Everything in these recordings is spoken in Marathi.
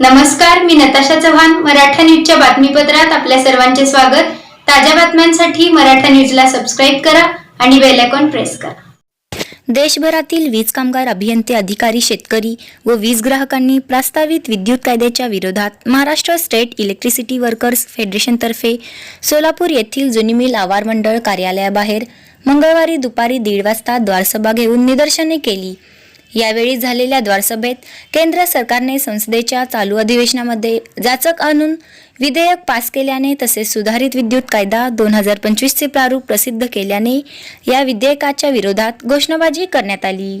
नमस्कार मी नताशा चव्हाण मराठा न्यूजच्या बातमीपत्रात आपल्या सर्वांचे स्वागत. ताज्या बातम्यांसाठी मराठा न्यूजला सबस्क्राईब करा आणि बेल आयकॉन प्रेस करा. देशभरातील वीज कामगार अभियंते अधिकारी शेतकरी व वीज ग्राहकांनी प्रस्तावित विद्युत कायद्याच्या विरोधात महाराष्ट्र स्टेट इलेक्ट्रिसिटी वर्कर्स फेडरेशनतर्फे सोलापूर येथील जुनी मिल आवार मंडळ कार्यालयाबाहेर मंगळवारी दुपारी दीड वाजता द्वारसभा घेऊन निदर्शने केली. यावेळी झालेल्या द्वारसभेत केंद्र सरकारने संसदेच्या चालू अधिवेशनामध्ये जाचक आणून विधेयक पास केल्याने तसेच सुधारित विद्युत कायदा दोन हजार पंचवीसचे प्रारूप प्रसिद्ध केल्याने या विधेयकाच्या विरोधात घोषणाबाजी करण्यात आली.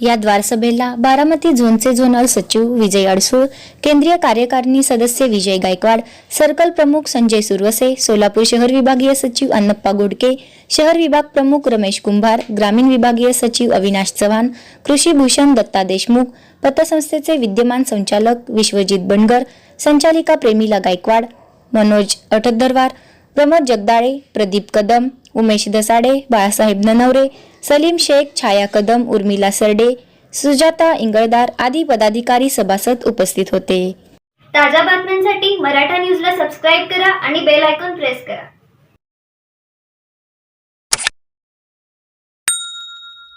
या द्वारसभेला बारामती झोनचे झोनल सचिव विजय अडसूळ केंद्रीय कार्यकारिणी सदस्य विजय गायकवाड सर्कल प्रमुख संजय सुरवसे सोलापूर शहर विभागीय सचिव अन्नप्पा गोडके शहर विभाग प्रमुख रमेश कुंभार ग्रामीण विभागीय सचिव अविनाश चव्हाण कृषी भूषण दत्ता देशमुख पतसंस्थेचे विद्यमान संचालक विश्वजित बनगर संचालिका प्रेमिला गायकवाड मनोज अठदरवार प्रमोद जगदाळे प्रदीप कदम उमेश दसाडे बाळासाहेब ननवरे सलीम शेख छाया कदम उर्मिला सरडे सुजाता इंगळदार आदी पदाधिकारी सभासद उपस्थित होते. ताज्या बातम्यांसाठी मराठा न्यूजला सबस्क्राईब करा आणि बेल आयकॉन प्रेस करा.